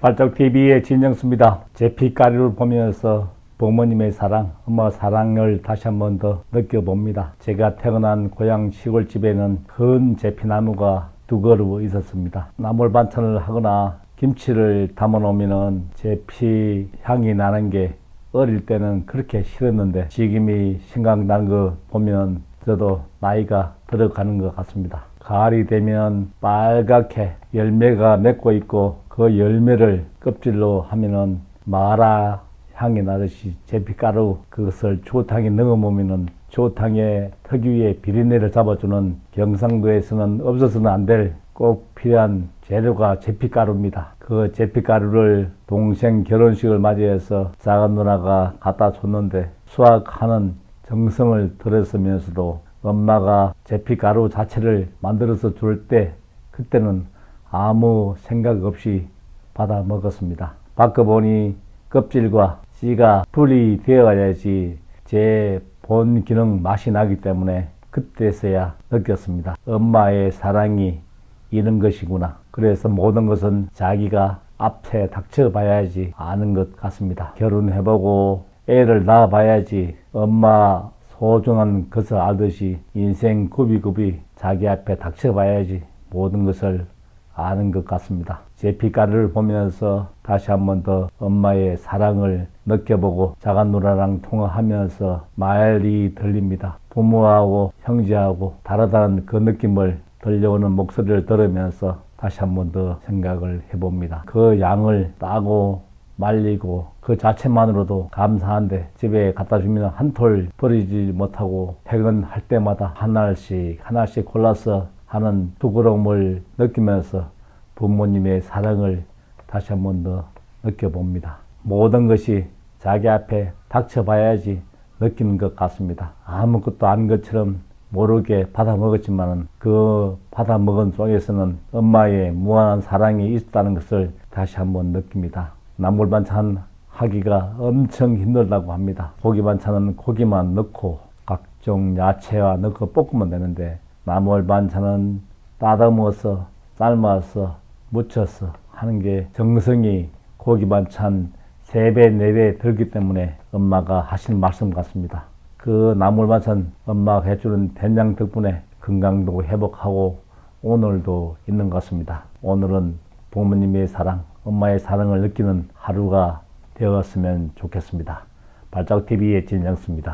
발적TV의 진정수입니다. 제 빛가루를 보면서 부모님의 사랑, 엄마 사랑을 다시 한 번 더 느껴봅니다. 제가 태어난 고향 시골집에는 큰 제피나무가 두 그루 있었습니다. 나물 반찬을 하거나 김치를 담아 놓으면 제피 향이 나는 게 어릴 때는 그렇게 싫었는데 지금이 생각나는 거 보면 저도 나이가 들어가는 것 같습니다. 가을이 되면 빨갛게 열매가 맺고 있고 그 열매를 껍질로 하면은 마라 향이 나듯이 제피가루 그것을 조탕에 넣어 놓으면은 조탕의 특유의 비린내를 잡아주는 경상도에서는 없어서는 안 될 꼭 필요한 재료가 제피가루입니다. 그 제피가루를 동생 결혼식을 맞이해서 작은 누나가 갖다 줬는데 수확하는 정성을 들였으면서도 엄마가 제피가루 자체를 만들어서 줄 때 그때는 아무 생각 없이 받아 먹었습니다. 바꿔보니 껍질과 씨가 분리되어야지 제 본 기능 맛이 나기 때문에 그때서야 느꼈습니다. 엄마의 사랑이 이런 것이구나. 그래서 모든 것은 자기가 앞에 닥쳐봐야지 아는 것 같습니다. 결혼해보고 애를 낳아봐야지 엄마 소중한 것을 알듯이 인생 굽이굽이 자기 앞에 닥쳐봐야지 모든 것을 아는 것 같습니다. 제 빛가루를 보면서 다시 한 번 더 엄마의 사랑을 느껴보고 작은 누나랑 통화하면서 말이 들립니다. 부모하고 형제하고 다르다는 그 느낌을 들려오는 목소리를 들으면서 다시 한 번 더 생각을 해봅니다. 그 양을 따고 말리고 그 자체만으로도 감사한데 집에 갖다 주면 한 톨 버리지 못하고 퇴근할 때마다 하나씩 하나씩 골라서 하는 부끄러움을 느끼면서 부모님의 사랑을 다시 한 번 더 느껴봅니다. 모든 것이 자기 앞에 닥쳐봐야지 느끼는 것 같습니다. 아무것도 아닌 것처럼 모르게 받아 먹었지만은 그 받아 먹은 속에서는 엄마의 무한한 사랑이 있었다는 것을 다시 한번 느낍니다. 나물 반찬 하기가 엄청 힘들다고 합니다. 고기 반찬은 고기만 넣고 각종 야채와 넣고 볶으면 되는데 나물 반찬은 따듬어서 삶아서 무쳐서 하는 게 정성이 고기 반찬 3배, 4배 들기 때문에 엄마가 하신 말씀 같습니다. 그 나물 반찬 엄마가 해주는 된장 덕분에 건강도 회복하고 오늘도 있는 것 같습니다. 오늘은 부모님의 사랑, 엄마의 사랑을 느끼는 하루가 되었으면 좋겠습니다. 발자국TV의 진정수입니다.